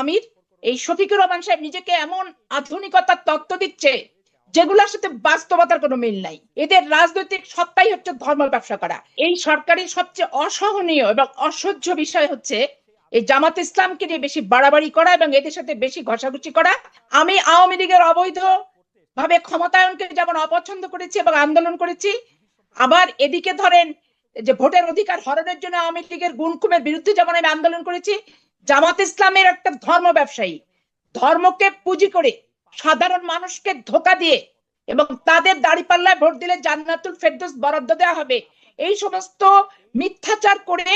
আমির, এই শফিকুর রহমান সাহেব নিজেকে এমন আধুনিকতার তত্ত্ব দিচ্ছে যেগুলোর সাথে বাস্তবতার কোনো মিল নাই। এদের রাজনৈতিক সত্তাই হচ্ছে ধর্ম ব্যবসা করা। এই সরকারের সবচেয়ে অসহনীয় এবং অসহ্য বিষয় হচ্ছে এই জামাত ইসলামকে নিয়ে বেশি বাড়াবাড়ি করা এবং এদের সাথে বেশি ঘষাঘষি করা। আমি আওয়ামী লীগের অবৈধ ভাবে ক্ষমতায়নকে যেমন অপছন্দ করেছি এবং আন্দোলন করেছি, আবার এদিকে ধরেন যে ভোটের অধিকার হরণের জন্য আওয়ামী লীগের গুণকুমের বিরুদ্ধে যেমন আমি আন্দোলন করেছি জামাত ইসলামের একটা ধর্ম ব্যবসায়ী। ধর্মকে পুঁজি করে সাধারণ মানুষকে ধোকা দিয়ে এবং তাদের দাড়িপাল্লায় ভোট দিলে জান্নাতুল ফেরদৌস বরাদ্দ দেওয়া হবে। এই সমস্ত মিথ্যাচার করে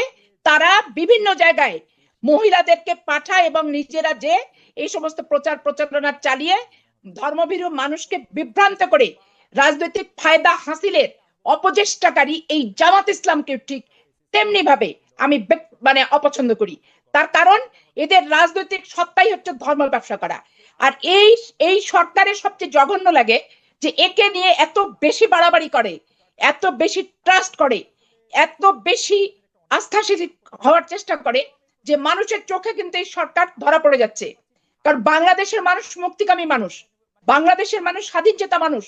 তারা বিভিন্ন জায়গায় মহিলাদেরকে পাঠায় এবং নিজেরা যে এই সমস্ত প্রচার প্রচারণা চালিয়ে ধর্মভীরু মানুষকে বিভ্রান্ত করে রাজনৈতিক ফায়দা হাসিলের অপচেষ্টাকারী এই জামাত ইসলামকে ঠিক তেমনি ভাবে আমি মানে অপছন্দ করি। তার কারণ এদের রাজনৈতিক সত্তাই হচ্ছে ধর্ম ব্যবসা করা। আর এই এই সরকারের সবচেয়ে জঘন্য লাগে যে একে নিয়ে এত বেশি বাড়াবাড়ি করে, এত বেশি ট্রাস্ট করে, এত বেশি আস্থাশীল হওয়ার চেষ্টা করে যে মানুষের চোখে কিন্তু এই সরকার ধরা পড়ে যাচ্ছে। কারণ বাংলাদেশের মানুষ মুক্তিকামী মানুষ, বাংলাদেশের মানুষ স্বাধীন চেতা মানুষ,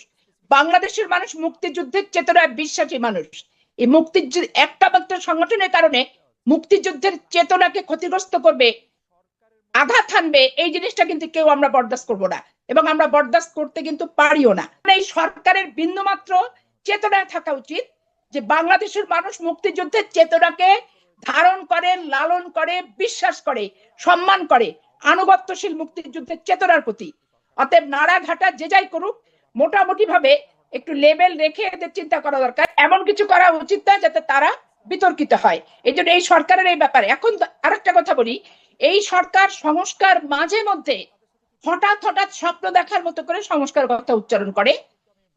বাংলাদেশের মানুষ মুক্তিযুদ্ধের চেতনায় বিশ্বাসী মানুষ। এই মুক্তিযুদ্ধ, একটা মাত্র সংগঠনের কারণে মুক্তিযুদ্ধের চেতনাকে ক্ষতিগ্রস্ত করবে, আঘাত হানবে, এই জিনিসটা কিন্তু কেউ আমরা বরদাস্ত করব না। এবং আমরা বরদাস্ত করতে কিন্তু পারিও না। এই সরকারের বিন্দুমাত্র চেতনায় থাকা উচিত যে বাংলাদেশের মানুষ মুক্তিযুদ্ধের চেতনাকে ধারণ করে, লালন করে, বিশ্বাস করে, সম্মান করে, আনুগত্যশীল মুক্তিযুদ্ধের চেতনার প্রতি। অতএব নাড়াঘাটা যে যাই করুক মোটামুটি ভাবে একটু লেভেল রেখে এদের চিন্তা করা দরকার। এমন কিছু করা উচিত না যাতে তারা বিতর্কিত হয়। এই জন্য এই সরকারের এই ব্যাপারে এখন আরেকটা কথা বলি। এই সরকার সংস্কার মাঝে মধ্যে হঠাৎ হঠাৎ স্বপ্ন দেখার মতো করে সংস্কার কথা উচ্চারণ করে।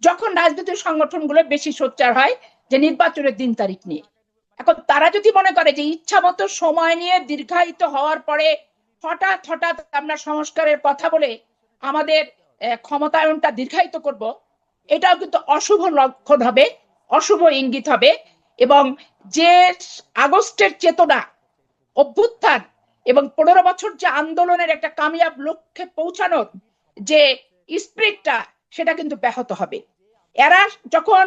যখন রাজনৈতিক সংগঠনগুলো বেশি সোচ্চার হয় যে নির্বাচনের দিন তারিখ নিয়ে। এখন তারা যদি মনে করে যে ইচ্ছা মতো সময় নিয়ে দীর্ঘায়িত হওয়ার পরে হঠাৎ হঠাৎ আমরা সংস্কারের কথা বলে আমাদের ক্ষমতায়নটা দীর্ঘায়িত করব এটাও কিন্তু অশুভ লক্ষণ হবে, অশুভ ইঙ্গিত হবে এবং যে আগস্টের চেতনা অভ্যুত্থান এবং পনেরো বছর যে আন্দোলনের একটা কামিয়াব লক্ষ্যে পৌঁছানোর যে স্পিরিটটা, সেটা কিন্তু ব্যাহত হবে। এরা যখন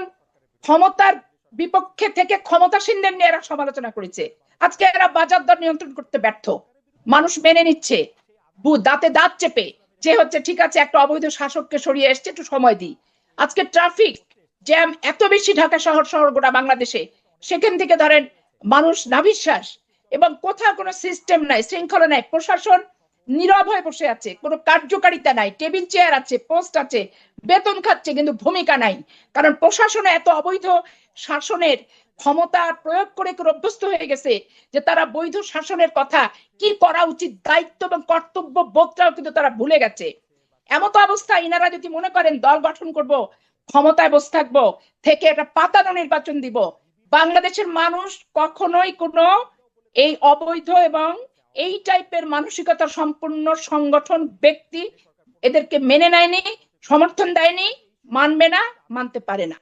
ক্ষমতার বিপক্ষে থেকে ক্ষমতাসীনদের নিয়ে এরা সমালোচনা করেছে। আজকে এরা বাজার দর নিয়ন্ত্রণ করতে ব্যর্থ। মানুষ মেনে নিচ্ছে দাঁতে দাঁত চেপে যে হচ্ছে, ঠিক আছে, একটা অবৈধ শাসককে সরিয়ে এসছে, একটু সময় দিই। আজকে ট্রাফিক জ্যাম এত বেশি ঢাকা শহর শহর গোটা বাংলাদেশে। সেখান থেকে ধরেন মানুষ নাভিশ্বাস এবং কোথাও কোনো সিস্টেম নাই, শৃঙ্খলা নাই, প্রশাসন নীরব হয়ে বসে আছে, কোনো কার্যকারিতা নাই টেবিল চেয়ার আছে পোস্ট আছে, বেতন খাচ্ছে কিন্তু ভূমিকা নাই। কারণ প্রশাসনে এত অবৈধ শাসনের ক্ষমতা প্রয়োগ করে অভ্যস্ত হয়ে গেছে যে তারা বৈধ শাসনের কথা কি করা উচিত, দায়িত্ব এবং কর্তব্য বোধটাও কিন্তু তারা ভুলে গেছে। এমত অবস্থা ইনারা যদি মনে করেন দল গঠন করব, ক্ষমতায় বসে থাকব, থেকে একটা পাতানো নির্বাচন দিব, বাংলাদেশের মানুষ কখনোই কোন এই অবৈধ এবং এই টাইপের মানসিকতা সম্পূর্ণ সংগঠন, ব্যক্তি এদেরকে মেনে নেয়নি, সমর্থন দেয়নি, মানবে না, মানতে পারে না।